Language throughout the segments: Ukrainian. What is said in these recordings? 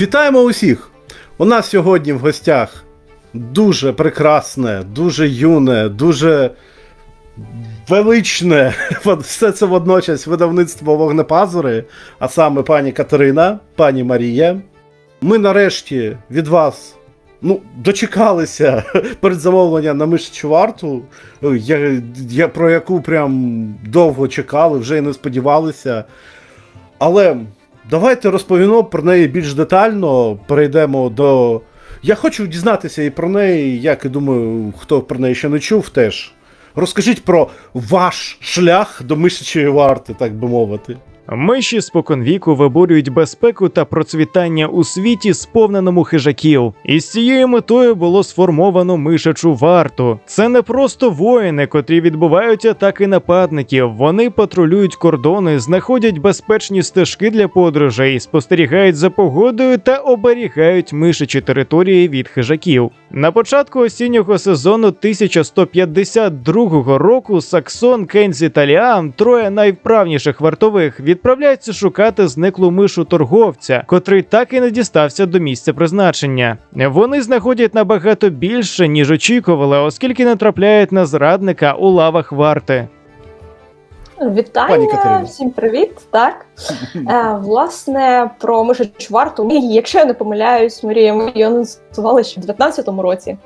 Вітаємо усіх! У нас сьогодні в гостях дуже прекрасне, дуже юне, дуже величне, все це водночас видавництво вогнепазури, а саме пані Катерина, пані Марія. Ми нарешті від вас ну, дочекалися передзамовлення на мишечу варту, я, я, про яку прям довго чекали, вже й не сподівалися. Але давайте розповімо про неї більш детально. Перейдемо до. Я хочу дізнатися і про неї, як і думаю, хто про неї ще не чув теж. Розкажіть про ваш шлях до мишечої варти, так би мовити. Миші споконвіку виборюють безпеку та процвітання у світі, сповненому хижаків. І з цією метою було сформовано мишачу варту. Це не просто воїни, котрі відбувають атаки нападників. Вони патрулюють кордони, знаходять безпечні стежки для подорожей, спостерігають за погодою та оберігають мишачі території від хижаків. На початку осіннього сезону 1152 року Саксон, Кензі та Ліам, троє найвправніших вартових, відправляються шукати зниклу мишу торговця, котрий так і не дістався до місця призначення. Вони знаходять набагато більше, ніж очікували, оскільки натрапляють на зрадника у лавах варти. Вітання, всім привіт. Так е, власне про мишачу варту. Ми, якщо я не помиляюсь, Марія, ми її анонсували ще в 19-му році.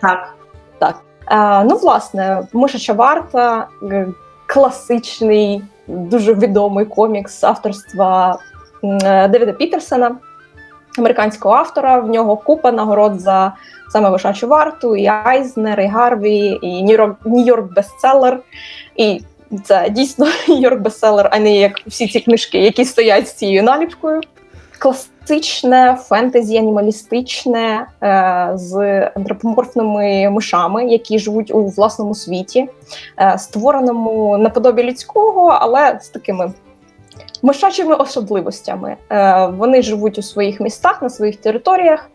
Так. Так. Е, ну, власне, мишача варта е, класичний, дуже відомий комікс авторства е, Девіда Пітерсона, американського автора. В нього купа нагород за саме вишачу варту, і Айзнер, і Гарві, і Нью-Йорк бестселер. І це дійсно Нью-Йорк бестселер, а не як всі ці книжки, які стоять з цією наліпкою. Класичне фентезі, анімалістичне е, з антропоморфними мишами, які живуть у власному світі, е, створеному наподобі людського, але з такими мишачими особливостями. Е, вони живуть у своїх містах, на своїх територіях.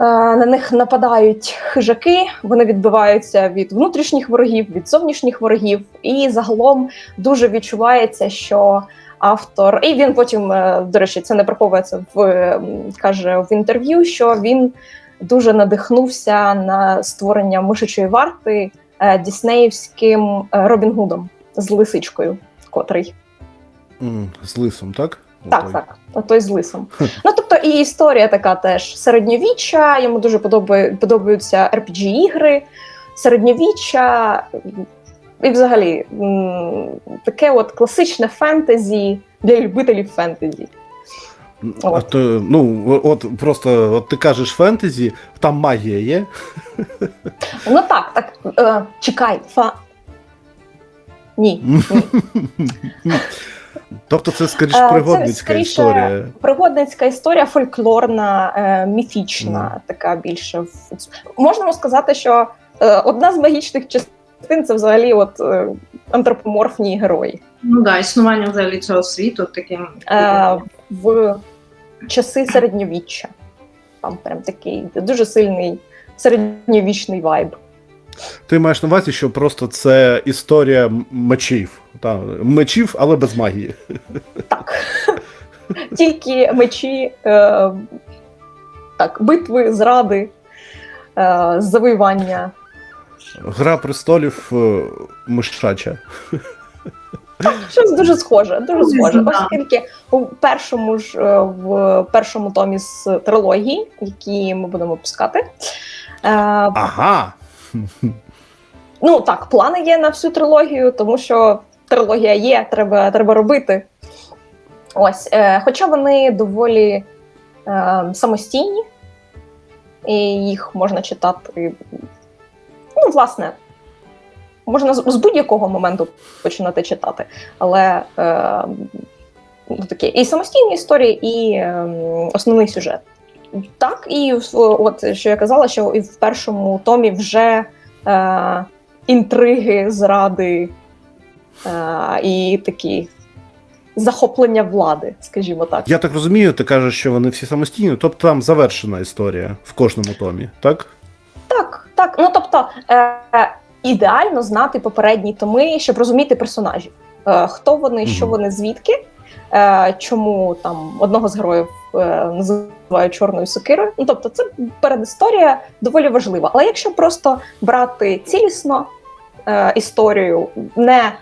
Е, На них нападають хижаки, вони відбиваються від внутрішніх ворогів, від зовнішніх ворогів, і загалом дуже відчувається, що автор, і він потім, е, до речі, це не приховується в каже в інтерв'ю, що він дуже надихнувся на створення мишачої варти е, діснеївським е, Робін Гудом з лисичкою, котрий. З лисом, так? Так, Отой. так, той з лисом. Ну тобто, і історія така теж середньовіччя. Йому дуже подобає, подобаються rpg ігри середньовіччя, і взагалі таке от класичне фентезі для любителів фентезі. А От. ну, от просто от ти кажеш фентезі, там магія є. Ну так, так, е, чекай, фа. Ні, ні. Тобто це скоріш Е, це скоріше історія. Пригодницька історія, фольклорна, е, міфічна, така більше. Можна сказати, що е, одна з магічних частин це взагалі от, е, антропоморфні герої. Ну да, існування взагалі цього світу таким. Е, в часи середньовіччя. Там прям такий дуже сильний середньовічний вайб. Ти маєш на увазі, що просто це історія мечів. Та, мечів, але без магії. Так. Тільки мечі, е, так, битви, зради, е, завоювання. Гра престолів е, мишача. Щось дуже схоже, дуже схоже. Оскільки у першому ж е, в першому томі з трилогії, які ми будемо пускати. Е, Ага. ну так, плани є на всю трилогію, тому що трилогія є, треба, треба робити. Ось, е, хоча вони доволі е, самостійні, і їх можна читати. Ну, власне, можна з, будь-якого моменту починати читати, але е, ну, такі і самостійні історії, і е, основний сюжет. Так, і от що я казала, що і в першому томі вже е, інтриги, зради е, і такі захоплення влади, скажімо так. Я так розумію, ти кажеш, що вони всі самостійні, тобто там завершена історія в кожному томі, так? Так, так. Ну тобто е, ідеально знати попередні томи, щоб розуміти персонажів. Е, хто вони, що вони, звідки. е, чому там одного з героїв е, називають чорною сокирою. Ну тобто, це передісторія доволі важлива. Але якщо просто брати цілісно е, історію, не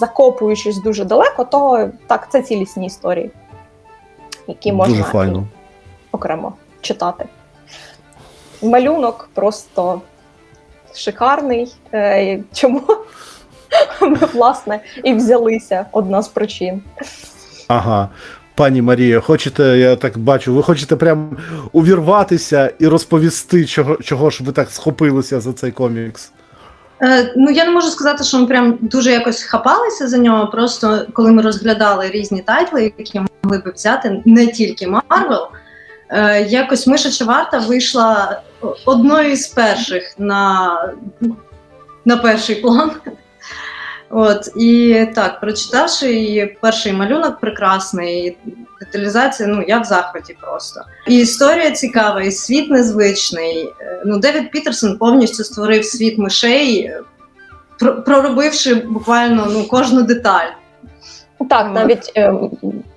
закопуючись дуже далеко, то так, це цілісні історії, які можна Дуже файно. окремо читати. Малюнок просто шикарний. Е, Чому ми, власне, і взялися одна з причин. Ага. Пані Марія, хочете, я так бачу, ви хочете прям увірватися і розповісти, чого, чого ж ви так схопилися за цей комікс? Е, ну я не можу сказати, що ми прям дуже якось хапалися за нього. Просто коли ми розглядали різні тайтли, які могли би взяти, не тільки Марвел, е, якось мишача варта вийшла одною із перших на, на перший план. От і так, прочитавши її перший малюнок прекрасний, деталізація, ну я в захваті просто. І історія цікава, і світ незвичний. Е, Ну, Девід Пітерсон повністю створив світ мишей, е, проробивши буквально ну, кожну деталь. Так, навіть е,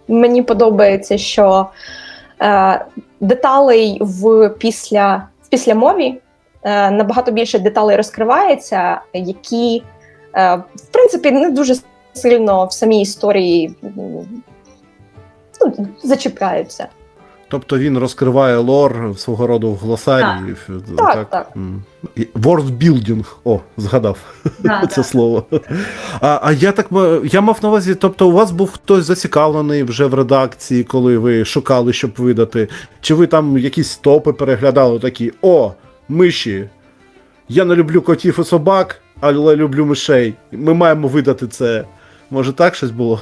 мені подобається, що е, деталей в після в післямові е, набагато більше деталей розкривається, які е, в принципі не дуже сильно в самій історії ну, зачіпляються. Тобто він розкриває лор свого роду в глосарії. Так, так. М. І World building. О, згадав Да, це да. слово. А, а я так я мав на увазі, тобто у вас був хтось зацікавлений вже в редакції, коли ви шукали, щоб видати? Чи ви там якісь топи переглядали такі: о, миші, я не люблю котів і собак, але люблю мишей. Ми маємо видати це. Може, так щось було?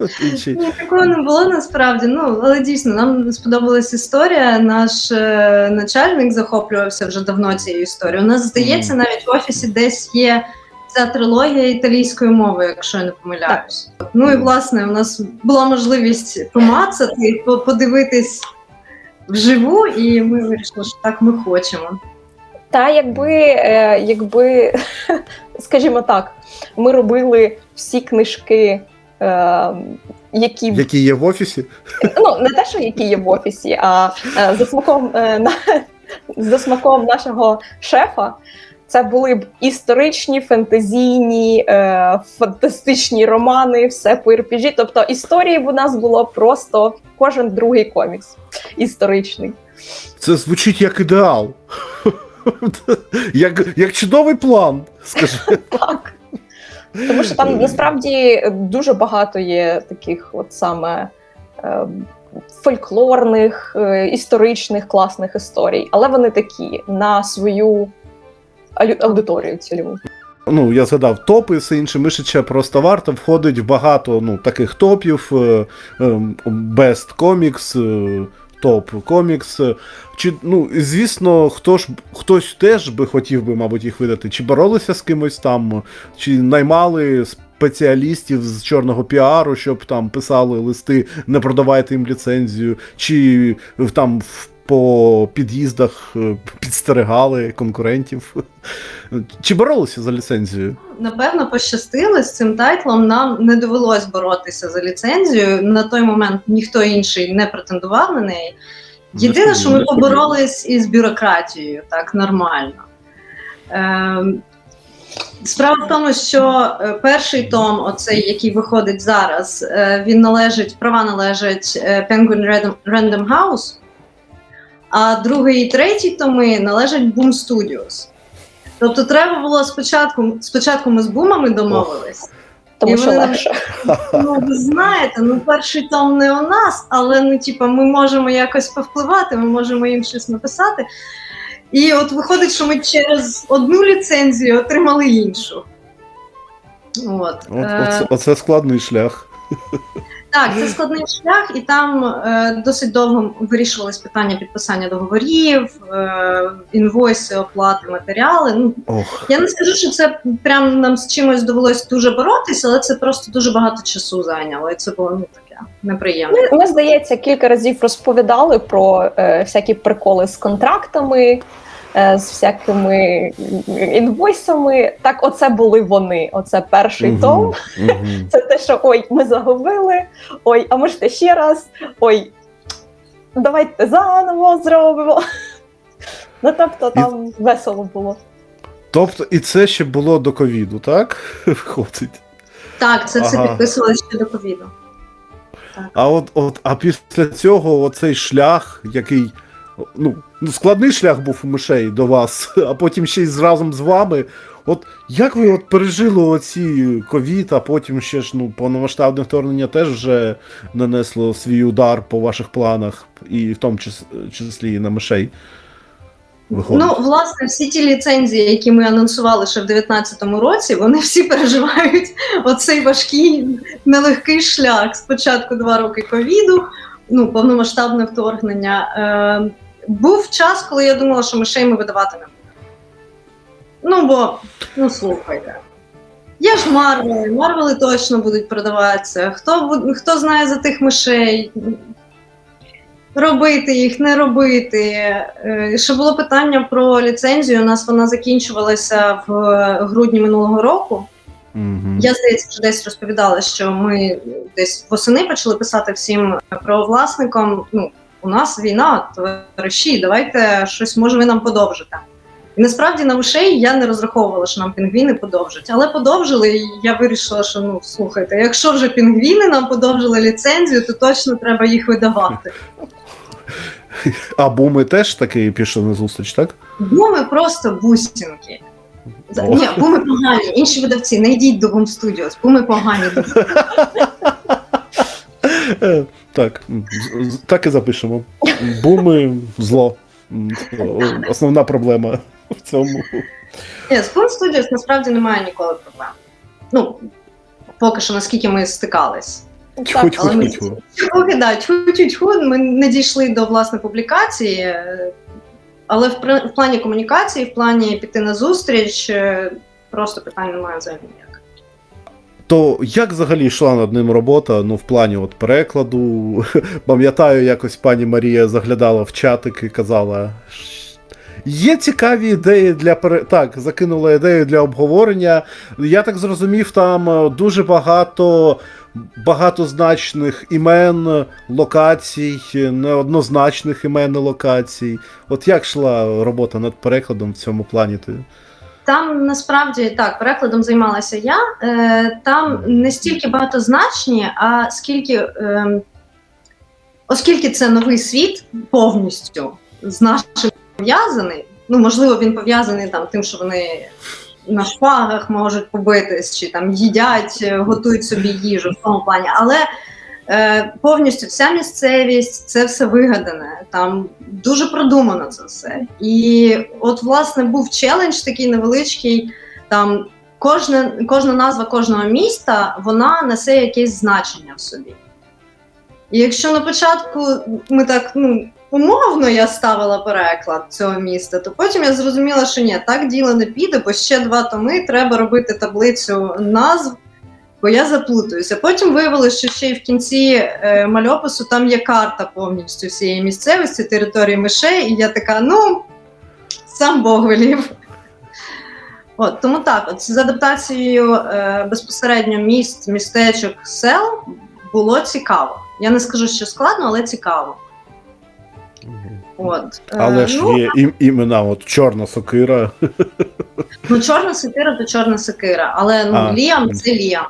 І чи- Ні, такого не було насправді. Ну але дійсно нам сподобалась історія. Наш е, начальник захоплювався вже давно цією історією. У нас здається, навіть в офісі десь є ця трилогія італійської мови, якщо я не помиляюсь. Ну і власне, у нас була можливість помацати, по- подивитись вживу, і ми вирішили, що так ми хочемо. Та якби, е, якби, скажімо так, ми робили всі книжки, е, які Які є в офісі? ну не те, що які є в офісі, а е, за смаком е, на за смаком нашого шефа. Це були б історичні, фентезійні, е, фантастичні романи, все по RPG. Тобто історії у нас було просто кожен другий комікс історичний. Це звучить як ідеал. Як, як чудовий план, скажи. Так. Тому що там насправді дуже багато є таких, от саме е, фольклорних, е, історичних класних історій, але вони такі на свою аудиторію цільову. Ну, я згадав топи, все інше мишича просто варта входить в багато ну, таких топів. е, ем, Best Comics, е, Топ Комікс. Чи, ну, звісно, хто ж, хтось теж би хотів би, мабуть, їх видати. Чи боролися з кимось там, чи наймали спеціалістів з чорного піару, щоб там писали листи, не продавайте їм ліцензію, чи там в- по під'їздах е, підстерегали конкурентів. Чи боролися за ліцензію? Напевно, пощастило з цим тайтлом. Нам не довелось боротися за ліцензію. На той момент ніхто інший не претендував на неї. Єдине, що ми поборолись із бюрократією, так нормально. Ем, Справа в тому, що е, перший том, оцей, який виходить зараз, е, він належить, права належать Penguin Random House, а другий і третій томи належать Boom Studios. Тобто треба було спочатку, спочатку ми з бумами домовились. Тому що вони- легше. Ну, ви знаєте, ну перший том не у нас, але ну, типа, ми можемо якось повпливати, ми можемо їм щось написати. І от виходить, що ми через одну ліцензію отримали іншу. От. От, Е, оце, оце складний шлях. так, це складний шлях, і там е, досить довго вирішувались питання підписання договорів, е, інвойси, оплати, матеріали. Ну, Ох. я не скажу, що це прям нам з чимось довелось дуже боротися, але це просто дуже багато часу зайняло, і це було ну таке неприємно. Ми, ми, здається, кілька разів розповідали про е, всякі приколи з контрактами. Е, з всякими інвойсами. Так, оце були вони. Оце перший Мгм, том. мгм. Це те, що ой, ми загубили, ой, а можете ще раз, ой, давайте заново зробимо. Ну, тобто, там весело було. Тобто, і це ще було до ковіду, так? Виходить. Так, це все Ага. підписувалося ще до ковіду. А от, от, а після цього оцей шлях, який. Ну, складний шлях був у мишей до вас, а потім ще й разом з вами. От як ви от пережили оці ковід, а потім ще ж ну, повномасштабне вторгнення теж вже нанесло свій удар по ваших планах, і в тому числі і на мишей. Виходить. Ну, власне, всі ті ліцензії, які ми анонсували ще в 2019 році, вони всі переживають оцей важкий, нелегкий шлях. Спочатку два роки ковіду, ну, повномасштабне вторгнення. Е, був час, коли я думала, що мишей ми видавати не будемо. Ну, бо, ну слухайте. Є ж Марвели, Марвели точно будуть продаватися. Хто, хто знає за тих мишей? робити їх, не робити. Е, Ще було питання про ліцензію. У нас вона закінчувалася в грудні минулого року. Мгм. Я здається, вже десь розповідала, що ми десь восени почали писати всім правовласникам. Ну, у нас війна, товариші, давайте щось може ви нам подовжите. І насправді на ушей я не розраховувала, що нам пінгвіни подовжать, але подовжили, і я вирішила, що ну слухайте, якщо вже пінгвіни нам подовжили ліцензію, то точно треба їх видавати. А буми теж таки пішли на зустріч, так? Буми просто О. Ні, буми погані. Інші видавці, не йдіть до Boom Studios, буми погані. Е, Так, так і запишемо. Буми зло. Основна проблема в цьому. Ні, з Boom Studios насправді немає ніколи проблем. Ну, поки що, наскільки ми стикались. Тьху, але ми-. Поки да, ми не дійшли до власне публікації, але в, в плані комунікації, в плані піти на зустріч, е, просто питань немає взагалі. То як взагалі йшла над ним робота? Ну, в плані от перекладу. Пам'ятаю, якось пані Марія заглядала в чатик і казала. Є цікаві ідеї для пере... Так, закинула ідею для обговорення. Я так зрозумів, там е, дуже багато багатозначних імен, локацій, неоднозначних імен і локацій. От як йшла робота над перекладом в цьому плані? Там насправді так, перекладом займалася я. Е, там не стільки багатозначні, а скільки, е, оскільки це новий світ повністю з нашим пов'язаний. Ну, можливо, він пов'язаний там тим, що вони на шпагах можуть побитись, чи там їдять, готують собі їжу в тому плані. Але е, повністю вся місцевість, це все вигадане. Там дуже продумано це все. І от, власне, був челендж такий невеличкий. Там кожна, кожна назва кожного міста вона несе якесь значення в собі. І якщо на початку ми так, ну, умовно я ставила переклад цього міста, то потім я зрозуміла, що ні, так діло не піде, бо ще два томи треба робити таблицю назв, бо я заплутаюся. Потім виявилося, що ще й в кінці е, мальопису там є карта повністю всієї місцевості, території мишей, і я така, ну, сам Бог велів. От, тому так, от з адаптацією е, безпосередньо міст, містечок, сел було цікаво. Я не скажу, що складно, але цікаво. От. Е, Але ж ну, є ім- імена, от Чорна сокира. ну, чорна сокира то чорна сокира, але ну, А. Ліам це Ліам.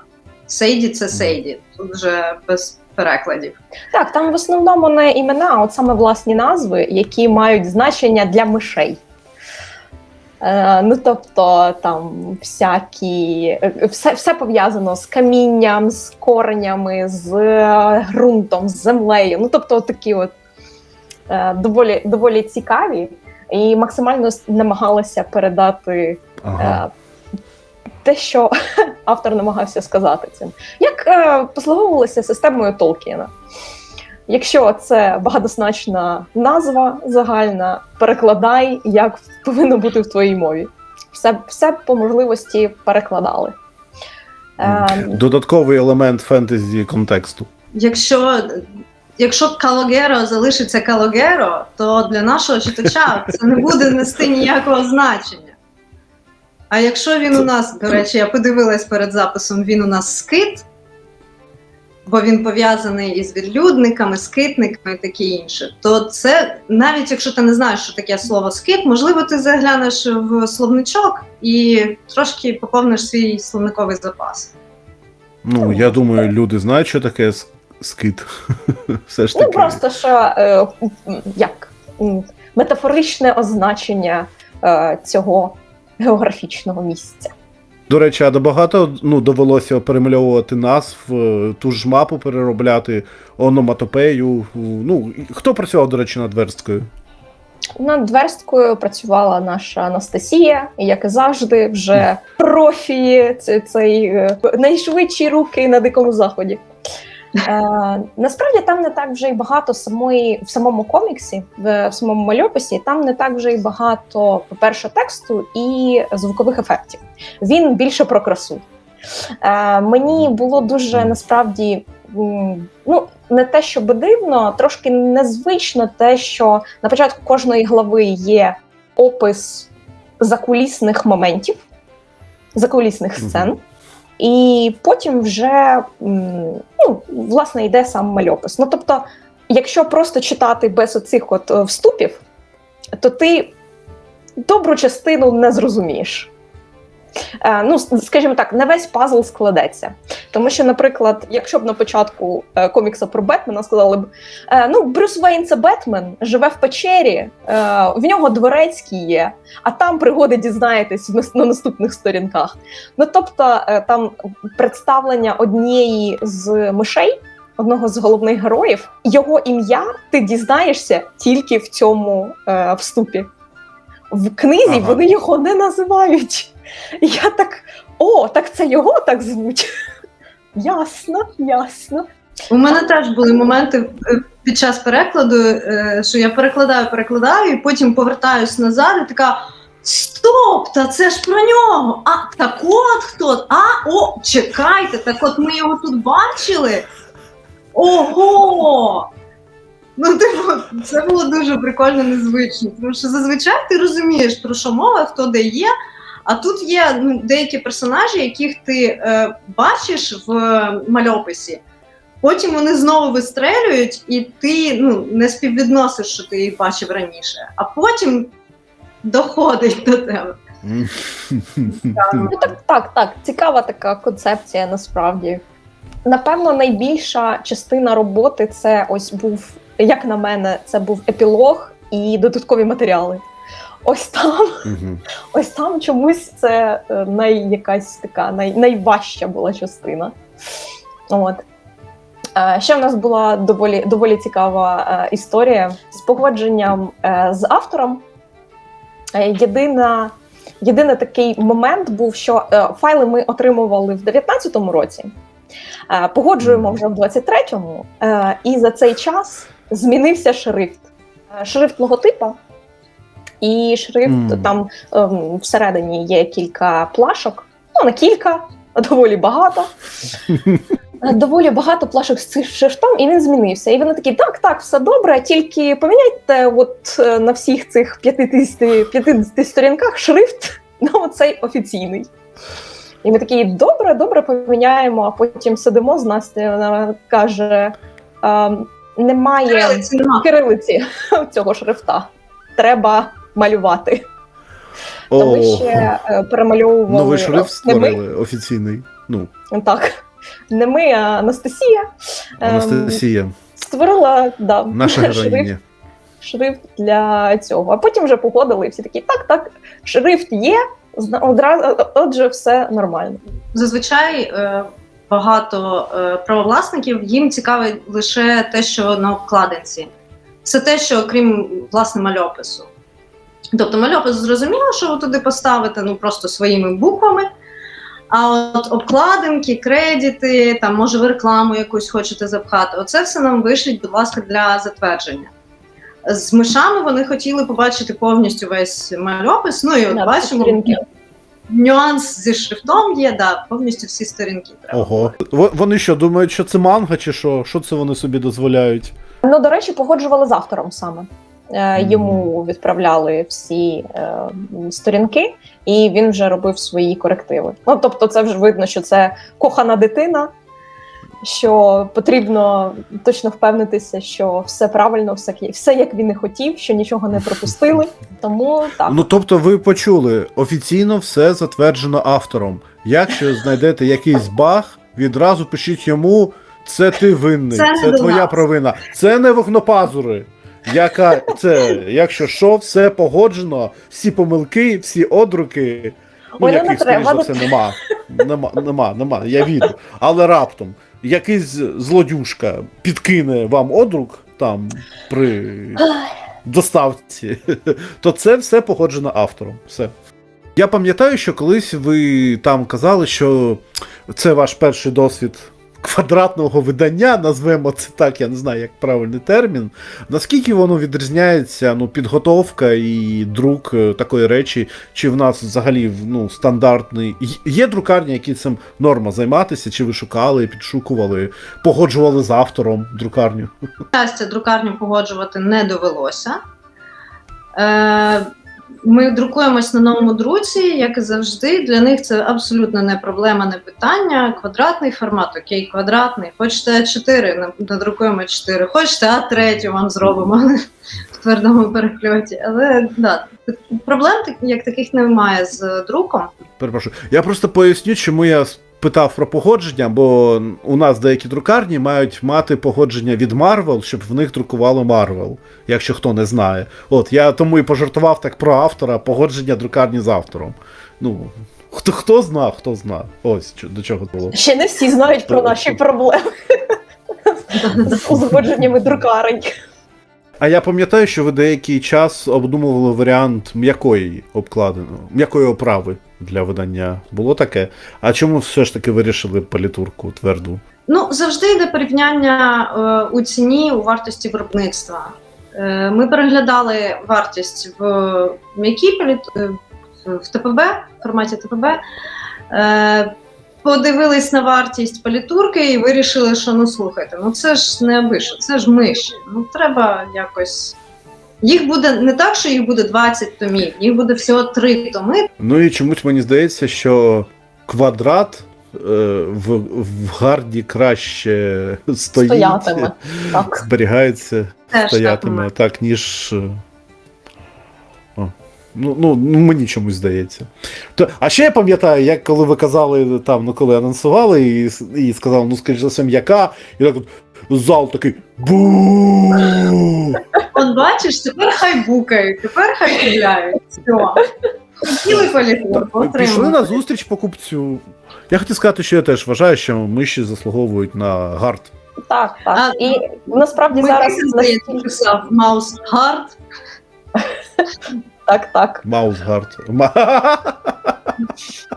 Сейді це Сейді. Тут вже без перекладів. Так, там в основному не імена, а от саме власні назви, які мають значення для мишей. Е, ну, тобто, там всякі, е, все, все пов'язано з камінням, з коренями, з е, ґрунтом, з землею. Ну, тобто, такі от е, доволі, доволі цікаві, і максимально намагалася передати Ага. е, те, що автор намагався сказати цим. Як е, послуговувалися системою Толкіна? Якщо це багатозначна назва загальна, перекладай, як повинно бути в твоїй мові. Все, все по можливості перекладали. Е, Додатковий елемент фентезі контексту. Якщо якщо Калогеро залишиться Калогеро, то для нашого читача це не буде нести ніякого значення. А якщо він у нас, до речі, я подивилась перед записом, він у нас скит, бо він пов'язаний із відлюдниками, скитниками і таке інше, то це навіть якщо ти не знаєш, що таке слово скит, можливо, ти заглянеш в словничок і трошки поповниш свій словниковий запас. Ну, я думаю, люди знають, що таке скит. Все ж Ну просто що е, як метафоричне означення е, цього географічного місця. До речі, а багато ну, довелося перемальовувати назв, е, ту ж мапу переробляти, ономатопею. Ну, хто працював, до речі, над версткою? Над версткою працювала наша Анастасія, і, як і завжди, вже профі цей е, найшвидші руки на дикому заході. Е, насправді там не так вже й багато самої в самому коміксі, в, в самому мальописі. Там не так вже й багато, по-перше, тексту і звукових ефектів. Він більше про красу. Е, мені було дуже насправді ну, не те, щоб дивно, трошки незвично те, що на початку кожної глави є опис закулісних моментів, закулісних сцен. І потім вже ну, власне йде сам мальопис. Ну тобто, якщо просто читати без оцих от е, вступів, то ти добру частину не зрозумієш. Е, ну, скажімо так, не весь пазл складеться. Тому що, наприклад, якщо б на початку е, комікса про Бетмена сказали б: е, ну, Брюс Вейн це Бетмен, живе в печері, в нього дворецький є, а там пригоди дізнаєтесь на наступних сторінках. Ну тобто, там представлення однієї з мишей. Одного з головних героїв, його ім'я ти дізнаєшся тільки в цьому е, вступі. В книзі Ага. вони його не називають. Я так: о, так це його так звуть. Ясно, ясно. У мене теж були моменти е, під час перекладу, е, що я перекладаю, перекладаю, і потім повертаюсь назад, і така. Стоп! Та це ж про нього! А так от хто? А, о, чекайте, так от ми його тут бачили. Ого! Ну, типу, це було дуже прикольно незвично. Тому що зазвичай ти розумієш, про що мова, хто де є. А тут є ну, деякі персонажі, яких ти е, бачиш в мальописі, Потім вони знову вистрелюють, і ти ну, не співвідносиш, що ти їх бачив раніше, а потім доходить до тебе. Ну так, так, так. Цікава така концепція насправді. Напевно, найбільша частина роботи це ось був, як на мене, це був епілог і додаткові матеріали. Ось там, ось там чомусь це е, най, якась така най, найважча була частина. От. Е, Ще в нас була доволі, доволі цікава е, історія з погодженням з автором. Єдина, єдиний такий момент був, що файли ми отримували в 19-му році, погоджуємо вже в 23-му, е, і за цей час змінився шрифт. Е, Шрифт логотипа, і шрифт Мгм. там ем, всередині є кілька плашок, ну не кілька, а доволі багато. Е, Доволі багато плашок з цим шрифтом, і він змінився. І вони такі: так, так, все добре, тільки поміняйте от е, на всіх цих 50, 50 сторінках шрифт на оцей офіційний. І ми такі, добре, добре, поміняємо, а потім сидимо з Настю, вона каже: «Ем, немає Кирилиці нема. кирилиці цього шрифта. Треба малювати. То ми ще е, перемальовували Новий шрифт не ми, створили офіційний. Ну, так. Не ми, а Анастасія. Ем, Анастасія, Створила да, наша шрифт, героїня. шрифт для цього. А потім вже погодили і всі такі: так, так, шрифт є, зна- одразу, отже, все нормально. Зазвичай е, багато е, правовласників їм цікавить лише те, що на обкладинці. Все те, що крім власне мальопису. Тобто мальопис зрозуміло, що ви туди поставите ну просто своїми буквами. А от обкладинки, кредити, там може ви рекламу якусь хочете запхати. Оце все нам вишліть, будь ласка, для затвердження. З мишами вони хотіли побачити повністю весь мальопис. Ну і от бачимо. Нюанс зі шрифтом є, да, повністю всі сторінки треба. Ого. Во- Вони що, думають, що це манга, чи що? Що це вони собі дозволяють? Ну, до речі, погоджували з автором саме. Е, Йому відправляли всі е, сторінки, і він вже робив свої корективи. Ну, тобто, це вже видно, що це кохана дитина, що потрібно точно впевнитися, що все правильно, все, все як він і хотів, що нічого не пропустили. Тому так. Ну тобто, ви почули, офіційно все затверджено автором. Якщо знайдете якийсь баг, відразу пишіть йому. Це ти винний, Це це, твоя нас. провина. Це не вогнопазури. Яка це, якщо що, все погоджено, всі помилки, всі одруки. Ну, Ой, ну, не яких, треба, скоріш за все, нема. Нема, нема, нема, я вірю. Але раптом якийсь злодюшка підкине вам одрук там при доставці, то це все погоджено автором. Все. Я пам'ятаю, що колись ви там казали, що це ваш перший досвід квадратного видання, назвемо це так, я не знаю, як правильний термін. Наскільки воно відрізняється, ну, підготовка і друк е, такої речі, чи в нас взагалі ну, стандартний. Є друкарні, які цим норма займатися, чи ви шукали, підшукували, погоджували з автором друкарню? щастя, друкарню погоджувати не довелося. Е, ми друкуємось на новому друці, як і завжди. Для них це абсолютно не проблема, не питання. Квадратний формат, окей, квадратний. Хочете А4, на- надрукуємо 4, хочете А3 вам зробимо в твердому перекльоті. Але да, проблем як таких немає з друком. Перепрошую. Я просто поясню, чому я питав про погодження, бо у нас деякі друкарні мають мати погодження від Marvel, щоб в них друкувало Marvel, якщо хто не знає. От я тому і пожартував так про автора, погодження друкарні з автором. Ну, хто, хто зна, хто зна. Ось чо- до чого було. Ще не всі знають про наші проблеми з узгодженнями друкарень. А я пам'ятаю, що ви деякий час обдумували варіант м'якої обкладини, м'якої оправи для видання. Було таке. А чому все ж таки вирішили палітурку тверду? Ну, завжди йде порівняння е, у ціні у вартості виробництва. Е, ми переглядали вартість в м'якій е, в ТПБ, в форматі ТПБ. Е, подивились на вартість політурки і вирішили, що ну слухайте, ну це ж не абише, це ж миші. Ну треба якось. Їх буде не так, що їх буде 20 томів, їх буде всього 3 томи, Ну і чомусь мені здається, що квадрат е, в, в гарді краще стоїть, Стоятиме. Так. зберігається, теж стоятиме, так. так, ніж. Ну, ну, ну, мені чомусь здається. То, а ще я пам'ятаю, як коли ви казали, там, ну коли анонсували і, і сказали, ну, скоріш за все, м'яка, і так от зал такий бу От бачиш, тепер хай букають, тепер хай купляють. Все. Пішли на зустріч покупцю. Я хотів сказати, що я теж вважаю, що миші заслуговують на гард. Так, так. А, І насправді Ми зараз писав Маус Гард. Так, так. Маус гард. Ма-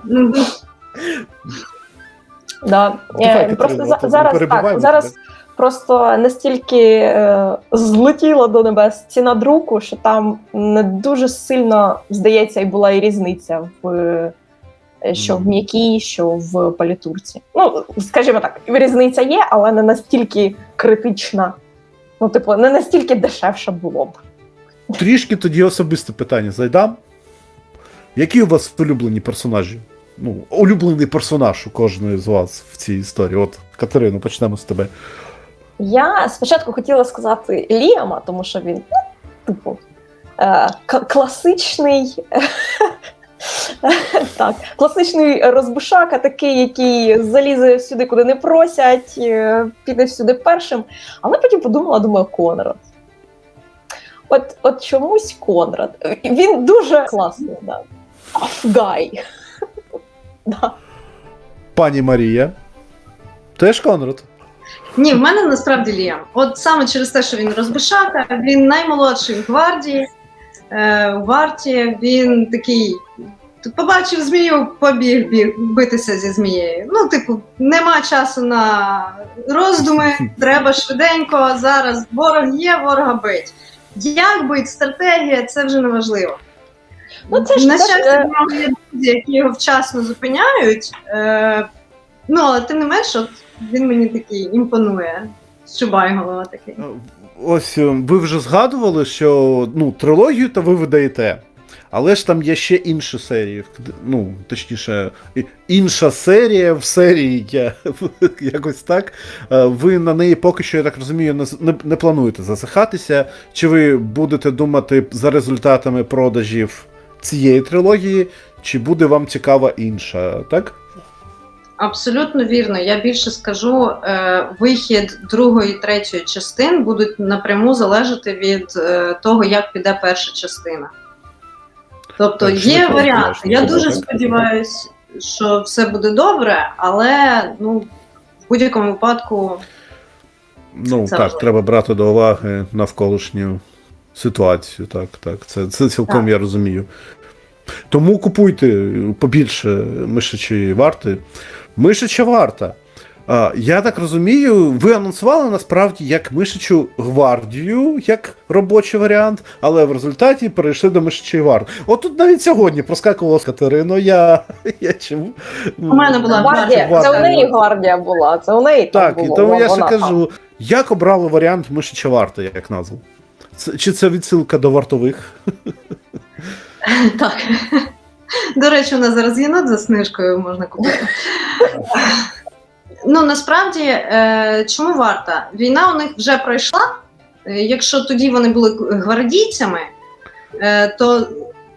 Ну, Да. Давай, Е, просто Катерина, за- от, зараз перебиваємо так, зараз просто настільки е, злетіла до небес ціна друку, що там не дуже сильно здається, і була і різниця в е, що в Мгм. м'якій, що в палітурці. Ну, скажімо так, різниця є, але не настільки критична. Ну, типу, не настільки дешевше було б. Трішки тоді особисте питання зайдам. Які у вас улюблені персонажі? Ну, улюблений персонаж у кожної з вас в цій історії. От, Катерино, почнемо з тебе. Я спочатку хотіла сказати Ліама, тому що він, ну, типу, е, класичний. Так, класичний розбушака, такий, який залізе всюди, куди не просять, е, піде всюди першим. Але потім подумала, думаю, Конрад. От, от чомусь Конрад. Він дуже класний, да. Афгай. Да. Пані Марія. Теж Конрад. Ні, в мене насправді Ліам. От саме через те, що він розбишака, він наймолодший в гвардії, е, у варті, він такий. Побачив змію, побіг біг битися зі змією. Ну, типу, нема часу на роздуми, треба швиденько. Зараз ворог є, ворога бить. Як бить, стратегія, це вже не важливо. Ну, це ж на щастя, е, в нього є друзі, які його вчасно зупиняють. Е, ну, але тим не менш, от він мені такий імпонує. Щубай голова такий. Е, ось е, ви вже згадували, що ну, трилогію то ви видаєте. Але ж там є ще інші серії. Ну, точніше, інша серія в серії є якось так. Е, Ви на неї поки що, я так розумію, не, не, плануєте засихатися. Чи ви будете думати за результатами продажів цієї трилогії, чи буде вам цікава інша, так? Абсолютно вірно. Я більше скажу, е, вихід другої і третьої частин будуть напряму залежати від е, того, як піде перша частина. Тобто Так, є варіанти. Я дуже сподіваюся, що все буде добре, але ну, в будь-якому випадку Ну, Це так, важливо. треба брати до уваги навколишню ситуацію. Так, так. Це, це цілком Так. я розумію. Тому купуйте побільше мишачої варти. Мишача варта. А, я так розумію, ви анонсували насправді як мишачу гвардію, як робочий варіант, але в результаті перейшли до мишачої варти. От тут навіть сьогодні проскакувало з Катерино. Я, я чому? У мене була Гвардія, Гвардія. це у неї гвардія була, це у неї там Так, і тому я ще кажу, як обрали варіант мишача варта, як назву? Це, чи це відсилка до вартових? так. До речі, у нас зараз єнот за снижкою можна купити. Ну насправді, е, чому варта? Війна у них вже пройшла. Е, Якщо тоді вони були гвардійцями, е, то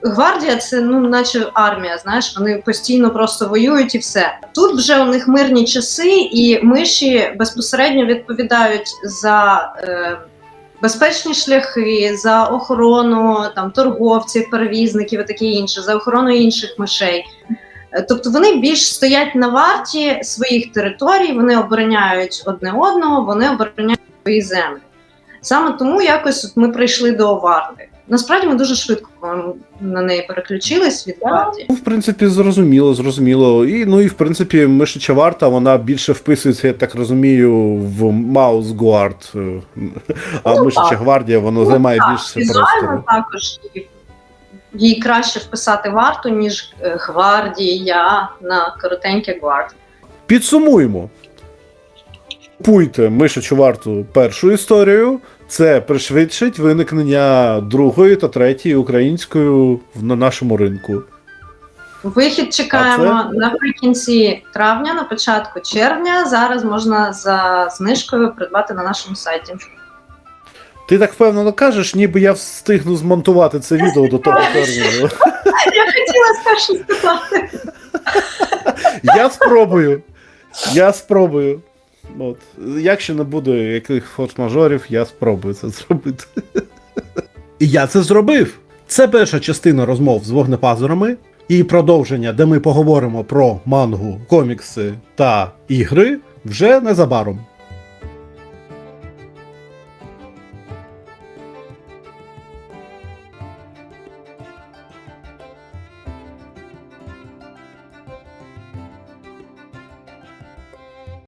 гвардія це ну, наче армія. Знаєш, вони постійно просто воюють і все. Тут вже у них мирні часи, і миші безпосередньо відповідають за. Е, Безпечні шляхи за охорону там торговців, перевізників і таке інше, за охорону інших мишей. Е, Тобто вони більш стоять на варті своїх територій, вони обороняють одне одного, вони обороняють свої землі. Саме тому якось от ми прийшли до варти. Насправді ми дуже швидко на неї переключились від варті. Ну, в принципі, зрозуміло, зрозуміло. І, ну і в принципі, мишача варта, вона більше вписується, я так розумію, в Маус Гуард. е, А Ну, мишача так. гвардія, воно Ну, займає так, більше Візуально простору. також їй- їй краще вписати варту, ніж е, гвардія на коротеньке гвард. Підсумуємо. Купуйте мишачу варту першу історію. Це пришвидшить виникнення другої та третьої української в- на нашому ринку. Вихід чекаємо наприкінці травня, на початку червня. Зараз можна за знижкою придбати на нашому сайті. Ти так впевнено кажеш, ніби я встигну змонтувати це відео до того терміну. Я хотіла спершу сказати. Я спробую. Я спробую. От. Якщо не буде яких форс-мажорів, я спробую це зробити. І я це зробив. Це перша частина розмов з вогнепазурами і продовження, де ми поговоримо про мангу, комікси та ігри вже незабаром.